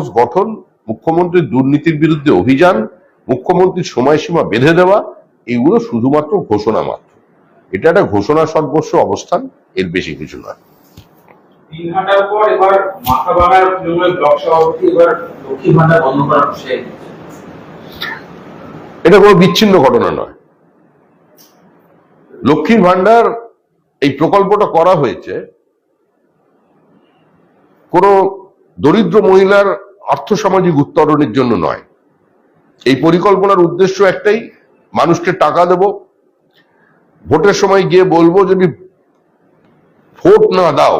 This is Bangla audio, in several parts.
ফোর্স গঠন মুখ্যমন্ত্রীর দুর্নীতির বিরুদ্ধে অভিযান মুখ্যমন্ত্রীর সময়সীমা বেঁধে দেওয়া এগুলো শুধুমাত্র ঘোষণা মাত্র। এটা একটা ঘোষণা সর্বস্ব অবস্থান এর বেশি কিছু নয়। লক্ষ্মী। এটা কোনো বিচ্ছিন্ন ঘটনা নয়। লক্ষ্মীর ভান্ডার এই প্রকল্পটা করা হয়েছে। কোনো দরিদ্র মহিলার আর্থসামাজিক উত্তরণের জন্য নয়। এই পরিকল্পনার উদ্দেশ্য একটাই, মানুষকে টাকা দেব। ভোটের সময় গিয়ে বলব, যদি ভোট না দাও,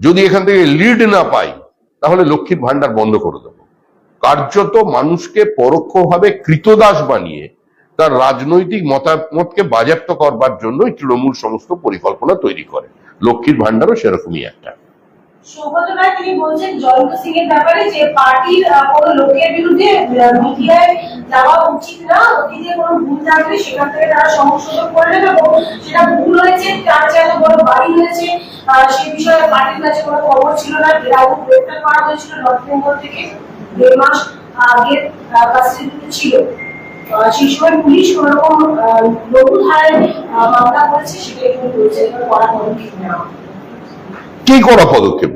যদি এখান থেকে লিড না পাই, তাহলে লক্ষ্মীর ভান্ডার বন্ধ করে দেবো। কার্যত মানুষকে পরোক্ষভাবে কৃতদাস বানিয়ে তার রাজনৈতিক মতামতকে বাজেয়াপ্ত করবার জন্যই তৃণমূল সমস্ত পরিকল্পনা তৈরি করে। লক্ষ্মীর ভান্ডারও সেরকমই একটা। সৌগত তিনি বলছেন, জয়ন্ত সিং এর ব্যাপারে যে পার্টির কোনো লোকের বিরুদ্ধে মিডিয়ায় যাওয়া উচিত না, অতীতে ভুল থাকলে সেখান থেকে তারা সংশোধন করলেন এবং সেটা ভুল হয়েছে, তার যে এত বড় বাড়ি হয়েছে বিষয়ে পার্টির কাছে কোনো খবর ছিল না গ্রেপ্তার করা হয়েছিল নর্থ বেঙ্গল থেকে, দেড় মাস কাস্টডিতে ছিল। সেই সময় পুলিশ কোন লঘু ধারায় মামলা করেছে, সেটা বলছে এবার পদক্ষেপ নেওয়া কি করা পদক্ষেপ?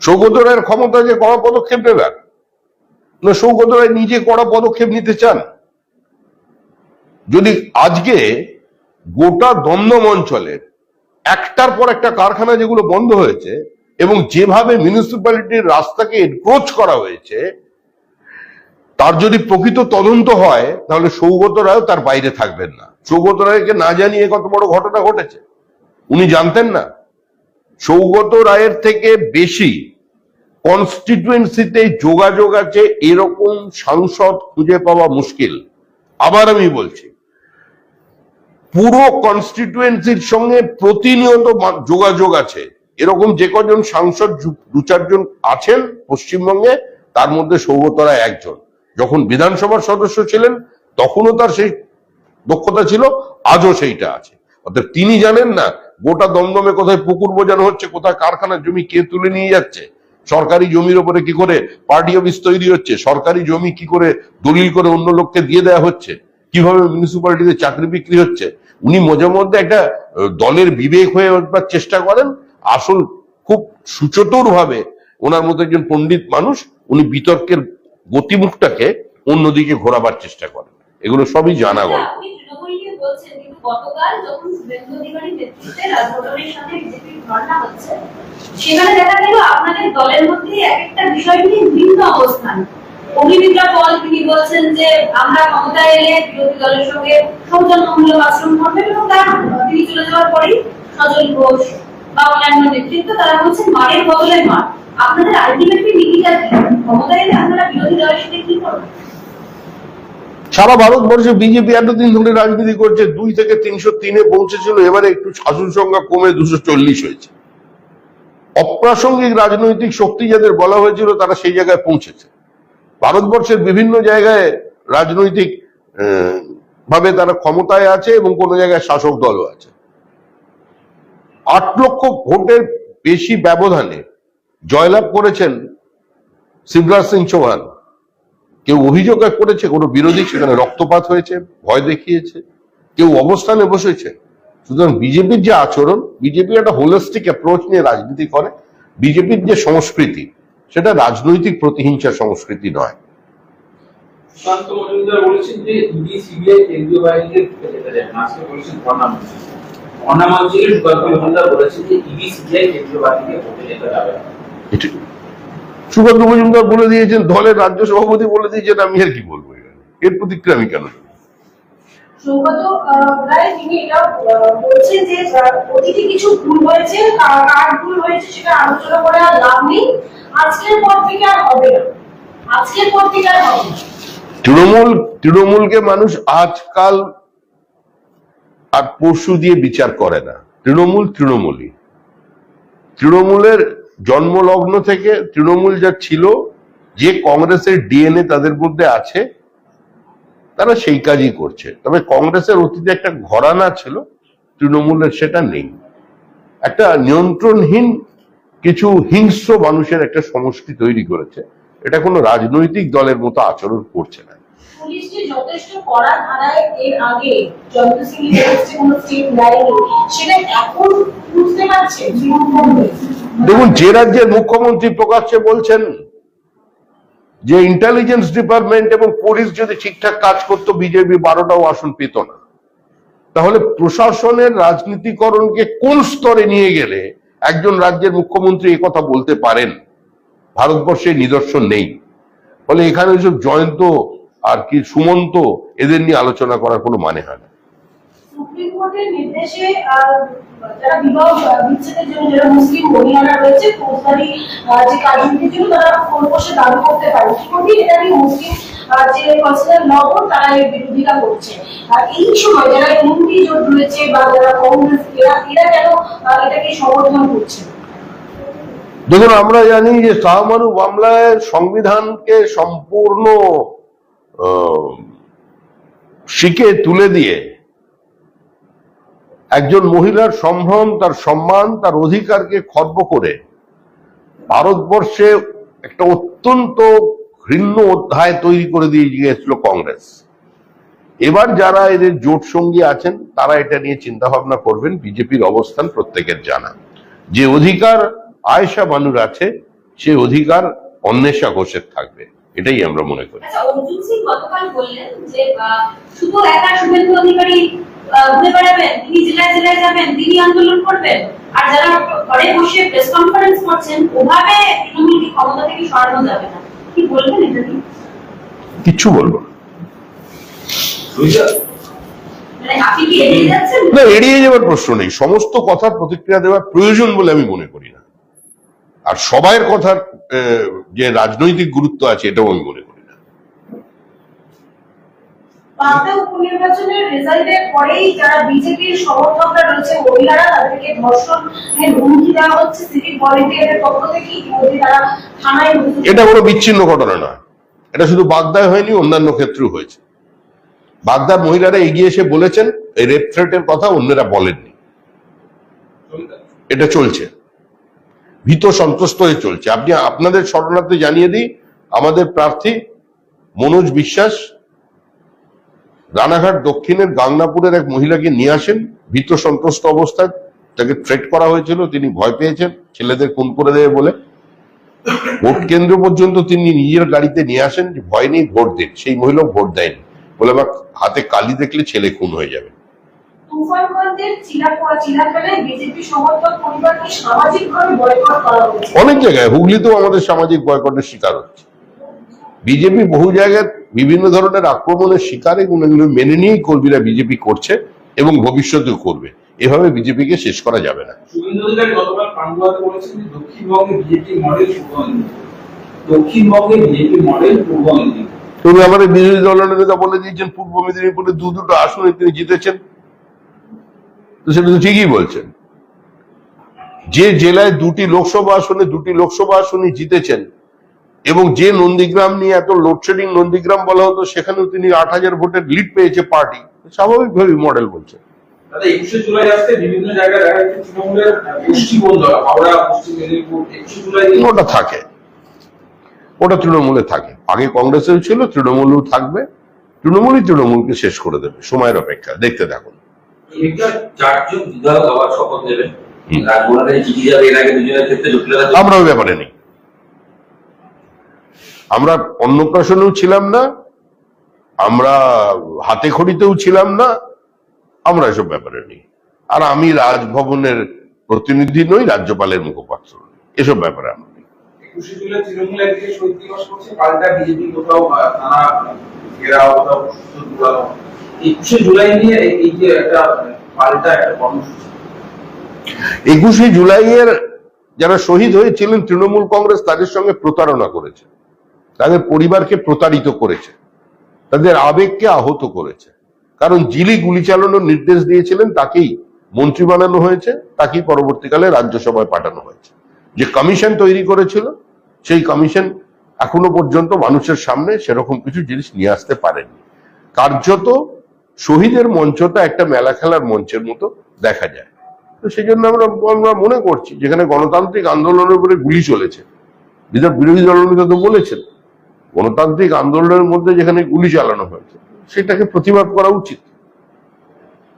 সৌগত রায়ের ক্ষমতা যে কড়া পদক্ষেপ নেবেন? না সৌগত রায় নিজে কড়া পদক্ষেপ নিতে চান? যদি আজকে গোটা দমদম অঞ্চলের একটার পর একটা কারখানা যেগুলো বন্ধ হয়েছে এবং যেভাবে মিউনিসিপ্যালিটির রাস্তাকে এনক্রোচ করা হয়েছে, তার যদি প্রকৃত তদন্ত হয়, তাহলে সৌগত রায় তার বাইরে থাকবেন না। সৌগত রায়কে না জানিয়ে কত বড় ঘটনা ঘটেছে? উনি জানতেন না? সৌগত রায়ের থেকে বেশি কনস্টিটুয়েন্সিতে যোগাযোগ আছে, এরকম সাংসদ খুঁজে পাওয়া মুশকিল। আবার আমি বলছি, পুরো কনস্টিটুয়েন্সির সঙ্গে প্রতিনিয়ত যোগাযোগ আছে। এরকম যে কজন সাংসদ দু- চারজন আছেন পশ্চিমবঙ্গে, তার মধ্যে সৌগত রায় একজন। যখন বিধানসভার সদস্য ছিলেন, তখনও তার সেই দক্ষতা ছিল, আজও সেইটা আছে। অর্থাৎ তিনি জানেন না গোটা দমদমে কোথায় পুকুর বোঝানো হচ্ছে, কোথায় কারখানার জমি কে তুলে নিয়ে যাচ্ছে, সরকারি জমির ওপরে কি করে পার্টি অফিস তৈরি হচ্ছে, সরকারি জমি কি করে দলিল করে অন্য লোককে দিয়ে দেওয়া হচ্ছে, কীভাবে মিউনিসিপ্যালিটিতে চাকরি বিক্রি হচ্ছে, উনি মাঝে মধ্যে একটা দলের বিবেক হয়ে উঠবার চেষ্টা করেন, আসল খুব সুচতুর ভাবে ওনার মতো একজন পণ্ডিত মানুষ, উনি বিতর্কের গতিমুখটাকে অন্যদিকে ঘোরাবার চেষ্টা করেন। এগুলো সবই জানা গল্প আপনি তৃণমূলকে বলছেন কিন্তু গতকাল যখন শুভেন্দু অধিকারীর নেতৃত্বে রাজভবনের সামনে বিজেপির ধর্ণা হচ্ছে, সেখানে দেখা গেল আপনাদের দলের মধ্যে এক একটা বিষয় নিয়ে ভিন্ন অবস্থান। অভিনেতা পল তিনি বলছেন যে, আমরা ক্ষমতায় এলে বিরোধী দলের সঙ্গে সৌজন্যমূলক আচরণ করবেন এবং তার তিনি চলে যাওয়ার পরেই সজল ঘোষ বা অন্যান্য নেতৃত্ব, তারা বলছেন মারের বদলে মার আপনাদের আলটিমেটলি নীতিটা কি? ক্ষমতায় এলে আপনারা বিরোধী দলের সাথে কি করবেন? সারা ভারতবর্ষে বিজেপি এতদিন ধরে রাজনীতি করছে, দুই থেকে তিনশো তিনে পৌঁছেছিল, এবারে একটু আসন সংখ্যা কমে দুশো চল্লিশ হয়েছে। অপ্রাসঙ্গিক রাজনৈতিক শক্তি যাদের বলা হয়েছিল, তারা সেই জায়গায় পৌঁছেছে। ভারতবর্ষের বিভিন্ন জায়গায় রাজনৈতিক ভাবে তারা ক্ষমতায় আছে এবং কোন জায়গায় শাসক দলও আছে। আট লক্ষ ভোটের বেশি ব্যবধানে জয়লাভ করেছেন শিবরাজ সিং চৌহান। কেউ অভিযোগ করেছে কোনো বিরোধী সেখানে রক্তপাত হয়েছে ভয় দেখিয়েছে কেউ অবস্থানে বসেছে। সুতরাং বিজেপির যে আচরণ বিজেপি একটা হোলিস্টিক অ্যাপ্রোচ নিয়ে রাজনীতি করে বিজেপির যে সংস্কৃতি সেটা রাজনৈতিক প্রতিহিংসা সংস্কৃতি নয়। যে সিবিআই কেন্দ্রীয় বাহিনীকে যে ইডি সিবিআই কেন্দ্রীয় যেতে যাবে সুকান্ত মজুমদার বলে দিয়েছেন দলের রাজ্য সভাপতি বলে দিয়েছেন আমি আর কি বলব এর প্রতিক্রিয়া আমি কেন তৃণমূল তৃণমূলকে মানুষ আজকাল আর পরশু দিয়ে বিচার করে না। তৃণমূল তৃণমূলই। তৃণমূলের জন্মলগ্ন থেকে তৃণমূল যা ছিল, যে কংগ্রেসের ডিএনএ তাদের মধ্যে আছে, তারা সেই কাজই করছে। তবে কংগ্রেসের অতীতে একটা ঘরানা ছিল, তৃণমূলের সেটা নেই। একটা নিয়ন্ত্রণহীন, কিছু হিংস্র মানুষের একটা সমষ্টি তৈরি করেছে। এটা কোনো রাজনৈতিক দলের মতো আচরণ করছে না। সেটা এখন বুঝতে পারছে দেখুন, যে রাজ্যের মুখ্যমন্ত্রী প্রকাশ্যে বলছেন যে ইন্টেলিজেন্স ডিপার্টমেন্ট এবং পুলিশ যদি ঠিকঠাক কাজ করতো, বিজেপি বারোটাও আসন পেত না। তাহলে প্রশাসনের রাজনীতিকরণকে কোন স্তরে নিয়ে গেলে একজন রাজ্যের মুখ্যমন্ত্রী কথা বলতে পারেন? ভারতবর্ষে নিদর্শন নেই। ফলে এখানে ওইসব জয়ন্ত আর কি সুমন্ত, এদের নিয়ে আলোচনা করার কোনো মানে হয় না। সুপ্রিম কোর্টের নির্দেশে যারা বিবাহ বিচ্ছেদের জন্য যারা মুসলিম মহিলারা রয়েছে ফৌজদারি যে কাজগুলির জন্য তারা দাবি করতে পারে? এটা নিয়ে মুসলিম যে ল তারা এর বিরোধিতা করছে। আর এই সময় যারা জোট রয়েছে বা যারা কংগ্রেস, এরা এরা কেন এটাকে সমর্থন করছে? দেখুন, আমরা জানি যে শাহমানু মামলায় সংবিধানকে সম্পূর্ণ শিকে তুলে দিয়ে একজন মহিলার সম্ভ্রম, তার সম্মান, তার অধিকারকে খর্ব করে ভারতবর্ষে একটা অত্যন্ত ঘৃণ্য অধ্যায় তৈরি করে দিয়ে গিয়েছিল কংগ্রেস। এবার যারা এদের জোট সঙ্গী আছেন, তারা এটা নিয়ে চিন্তা ভাবনা করবেন, বিজেপির অবস্থান প্রত্যেকের জানা। যে অধিকার আয়েশা বানুর আছে, সে অধিকার অন্বেষা ঘোষের থাকবে। এটাই আমরা মনে করি। আচ্ছা? কিচ্ছু বলব মানে না এড়িয়ে যাওয়ার প্রশ্ন নেই। সমস্ত কথার প্রতিক্রিয়া দেওয়ার প্রয়োজন বলে আমি মনে করি না। আর সবাইয়ের কথার যে রাজনৈতিক গুরুত্ব আছে এটাও আমি মনে করি না। এটা কোনো বিচ্ছিন্ন ঘটনা নয়। এটা শুধু বাগদায় হয়নি অন্যান্য ক্ষেত্রেও হয়েছে। বাগদার মহিলারা এগিয়ে এসে বলেছেন এই রেপ থ্রেটের কথা অন্যরা বলেননি। এটা চলছে। ভীত সন্ত্রস্ত হয়ে চলছে। আপনি, আপনাদের শরণার্থে জানিয়ে দিই, আমাদের প্রার্থী মনোজ বিশ্বাস, রানাঘাট দক্ষিণের গাংনাপুরের এক মহিলাকে নিয়ে আসেন, ভীত সন্ত্রস্ত অবস্থায়। তাকে থ্রেট করা হয়েছিল, তিনি ভয় পেয়েছেন, ছেলেদের খুন করে দেবে বলে। ভোট কেন্দ্র পর্যন্ত তিনি নিজের গাড়িতে নিয়ে আসেন ভয় নেই, ভোট দিন। সেই মহিলা ভোট দেয়নি। বলে আমার হাতে কালি দেখলে ছেলে খুন হয়ে যাবে। তুফানগঞ্জের চিলাপোয়া বিজেপি সমর্থক পরিবারকে সামাজিকভাবে বয়কট করা হয়েছে অনেক জায়গায় হুগলিতেও আমাদের সামাজিক বয়কটের শিকার হচ্ছে। বিজেপি বহু জায়গায় বিভিন্ন ধরনের আক্রমণের শিকার এগুলো মেনে নিয়েই কর্মীরা বিজেপি করছে এবং ভবিষ্যতেও করবে। এভাবে বিজেপিকে শেষ করা যাবে না। তবে আমাদের বিরোধী দলের নেতা বলে দিয়েছেন পূর্ব মেদিনীপুরে দু দুটো আসনে তিনি জিতেছেন। তো সেটা তো ঠিকই বলছেন। যে জেলায় দুটি লোকসভা আসনে দুটি লোকসভা আসনে জিতেছেন এবং যে নন্দীগ্রাম নিয়ে এত লোডশেডিং নন্দীগ্রাম বলা হতো সেখানেও তিনি আট হাজার ভোটের লিড পেয়েছে পার্টি। স্বাভাবিকভাবে মডেল বলছেন। একুশে জুলাই আসতে বিভিন্ন জায়গায় তৃণমূলের হাওড়া পশ্চিম মেদিনীপুর একুশে জুলাই ওটা থাকে। ওটা তৃণমূলে থাকে। আগে কংগ্রেসেও ছিল তৃণমূলেও থাকবে। তৃণমূলই তৃণমূলকে শেষ করে দেবে। সময়ের অপেক্ষা দেখতে থাকুন। আমরা ওই ব্যাপারে নেই। আমরা অন্নপ্রাশনেও ছিলাম না আমরা হাতে খড়িতেও ছিলাম না আমরা এসব ব্যাপারে নেই। আর আমি রাজভবনের প্রতিনিধি নই রাজ্যপালের মুখপাত্র এসব ব্যাপারে আমরা নেই। একুশে জুলাই তৃণমূল একুশে জুলাই একুশে জুলাইয়ের যারা শহীদ হয়েছিলেন তৃণমূল কংগ্রেস তাদের সঙ্গে প্রতারণা করেছে। তাদের পরিবারকে প্রতারিত করেছে। তাদের আবেগকে আহত করেছে। কারণ জিলি গুলি চালানোর নির্দেশ দিয়েছিলেন, তাকেই মন্ত্রী বানানো হয়েছে, তাকেই পরবর্তীকালে রাজ্যসভায় পাঠানো হয়েছে। যে কমিশন তৈরি করেছিল, সেই কমিশন এখনও পর্যন্ত মানুষের সামনে সেরকম কিছু জিনিস নিয়ে আসতে পারেনি। কার্যত শহীদের মঞ্চটা একটা মেলা খেলার মঞ্চের মতো দেখা যায়। তো সেই জন্য আমরা আমরা মনে করছি, যেখানে গণতান্ত্রিক আন্দোলনের উপরে গুলি চলেছে। বিধান বিরোধী দলনেতা তো বলেছেন, গণতান্ত্রিক আন্দোলনের মধ্যে যেখানে গুলি চালানো হয়েছে, সেটাকে প্রতিবাদ করা উচিত।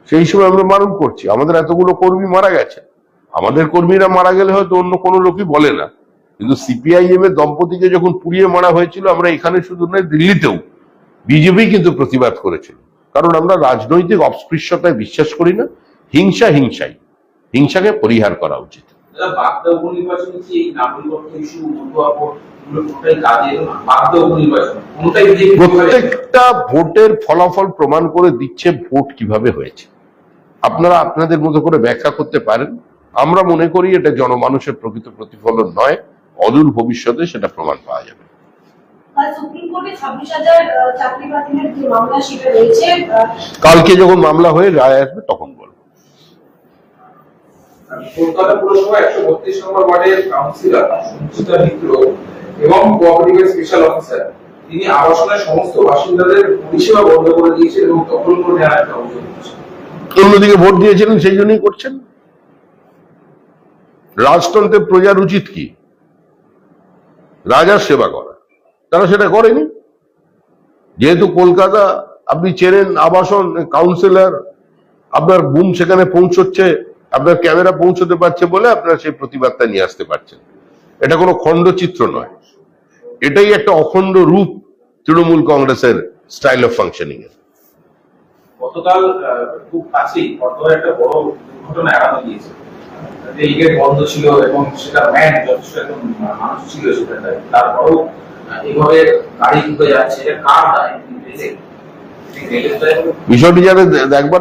সেই সময় আমরা মারণ করছি। আমাদের এতগুলো কর্মী মারা গেছে। আমাদের কর্মীরা মারা গেলে হয়তো অন্য কোনো লোকই বলে না। কিন্তু সিপিআইএম এর দম্পতিকে যখন পুড়িয়ে মারা হয়েছিল, আমরা এখানে শুধু নয়, দিল্লিতেও বিজেপি কিন্তু প্রতিবাদ করেছিল। কারণ আমরা রাজনৈতিক অস্পৃশ্যতায় বিশ্বাস করি না হিংসা হিংসাই। হিংসাকে পরিহার করা উচিত। প্রত্যেকটা ভোটের ফলাফল প্রমাণ করে দিচ্ছে ভোট কীভাবে হয়েছে। আপনারা আপনাদের মতো করে ব্যাখ্যা করতে পারেন। আমরা মনে করি এটা জনমানুষের প্রকৃত প্রতিফলন নয় অদূর ভবিষ্যতে সেটা প্রমাণ পাওয়া যাবে। সুপ্রিম কোর্টে ছাব্বিশ হাজার চাকরি বাতিলের যে মামলা সেটা রয়েছে কালকে যখন মামলা হয়ে রায় আসবে তখন বলব। কলকাতা পুরসভা একশো বত্রিশ নম্বর ওয়ার্ডের কাউন্সিলর সঞ্চিতা মিত্র এবং কোঅপারেটিভ স্পেশাল অফিসার। তিনি আবাসনের সমস্ত বাসিন্দাদের পরিষেবা বন্ধ করে দিয়েছেন এবং দখল করে নেওয়ার একটা অভিযোগ অন্যদিকে ভোট দিয়েছিলেন সেই জন্যই করছেন? রাজতন্ত্রের প্রজার উচিত কি? রাজার সেবা করা। তারা সেটা করেনি। যেহেতু কলকাতা, আপনি চেনেন আবাসন কাউন্সিলর, আপনার বুম সেখানে পৌঁছচ্ছে, আপনার ক্যামেরা পৌঁছতে পারছে বলে আপনারা সেই প্রতিবাদটা নিয়ে আসতে পারছেন। এটা কোনো খণ্ডচিত্র নয়। এটাই একটা অখণ্ড রূপ তৃণমূল কংগ্রেসের স্টাইল অফ ফাংশনিং এর গতকাল খুব কাছেই বড় দুর্ঘটনা এড়ানো গিয়েছে। আহ, গাড়ি ঢুকে যাচ্ছে এটা কার দায় রেলের রেলের দায় হবে? বিষয়টি যারা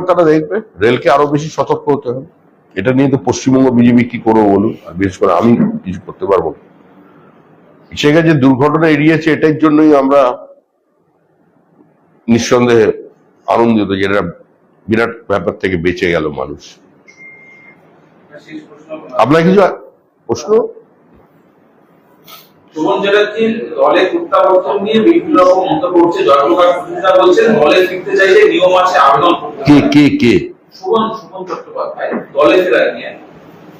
তারা দেখবে রেলকে আরও বেশি সতর্ক হতে হবে। এটা নিয়ে তো পশ্চিমবঙ্গ বিজেপি কি করব বলুন? আর বিশেষ করে আমি কিছু করতে পারব সেখানে যে দুর্ঘটনা এড়িয়েছে এটার জন্যই আমরা নিঃসন্দেহে আনন্দিত যে এটা বিরাট ব্যাপার থেকে বেঁচে গেল মানুষ। আপনার কিছু প্রশ্ন? সুমন চ্যাটার্জির দলে প্রত্যাবর্তন নিয়ে বিভিন্ন রকম মন্তব্য করছে। জয়প্রকাশ মজুমদার বলছেন দলে ফিরতে চাইলে নিয়ম আছে আবেদন কে কে কে? সুমন সুমন চট্টোপাধ্যায় দলে ফেরা নিয়ে।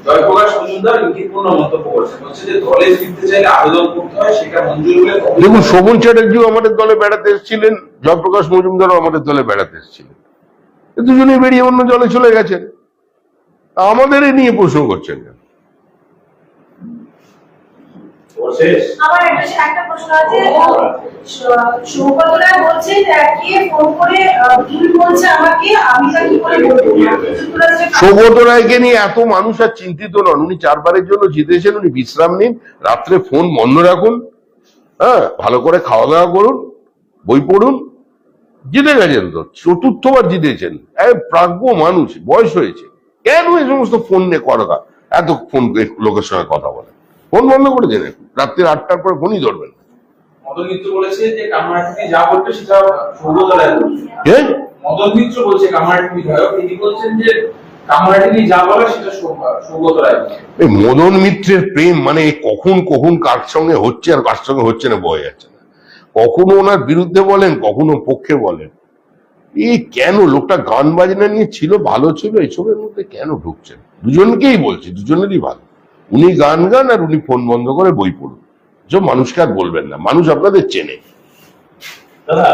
জয়প্রকাশ মজুমদার বিধিপূর্ণ মন্তব্য করেছেন। বলছে যে দলে ফিরতে চাইলে আবেদন করতে হয় সেটা মঞ্জুর হলে দেখুন শোভন চ্যাটার্জিও আমাদের দলে বেড়াতে এসেছিলেন জয়প্রকাশ মজুমদারও আমাদের দলে বেড়াতে এসেছিলেন। এ দুজনেই বেরিয়ে অন্য দলে চলে গেছেন। আমাদের নিয়ে প্রশ্ন করছেন কেন? শেষ আমার একটা একটা প্রশ্ন আছে। সৌগত রায় কে ফোন করে ভুল বলছে আমাকে আমি তা কি করে বলব? সৌগত রায়কে নিয়ে এত মানুষ আর চিন্তিত নন। উনি চারবারের জন্য জিতেছেন উনি বিশ্রাম নিন। রাত্রে ফোন বন্ধ রাখুন। হ্যাঁ ভালো করে খাওয়া দাওয়া করুন বই পড়ুন। জিতে গেছেন তো। চতুর্থবার জিতেছেন। প্রাজ্ঞ মানুষ বয়স হয়েছে। কেন এই সমস্ত ফোন নিয়ে কথা? এত ফোন লোকের সঙ্গে কথা বলে। ফোন বন্ধ করে দেবেন এখন। রাত্রি আটটার পরে ফোনই ধরবেন মদন মিত্রের প্রেম মানে কখন কখন কার সঙ্গে হচ্ছে আর কার সঙ্গে হচ্ছে না বয়ে যাচ্ছে না। কখনো ওনার বিরুদ্ধে বলেন কখনো পক্ষে বলেন। এই কেন লোকটা গান বাজনা নিয়ে ছিল ভালো ছিল এইসবের মধ্যে কেন ঢুকছেন দুজনকেই বলছি দুজনেরই ভালো। উনি গান গান আর উনি ফোন বন্ধ করে বই পড়ুন যে মানুষকে আর বলবেন না, মানুষ আপনাদের চেনে দাদা।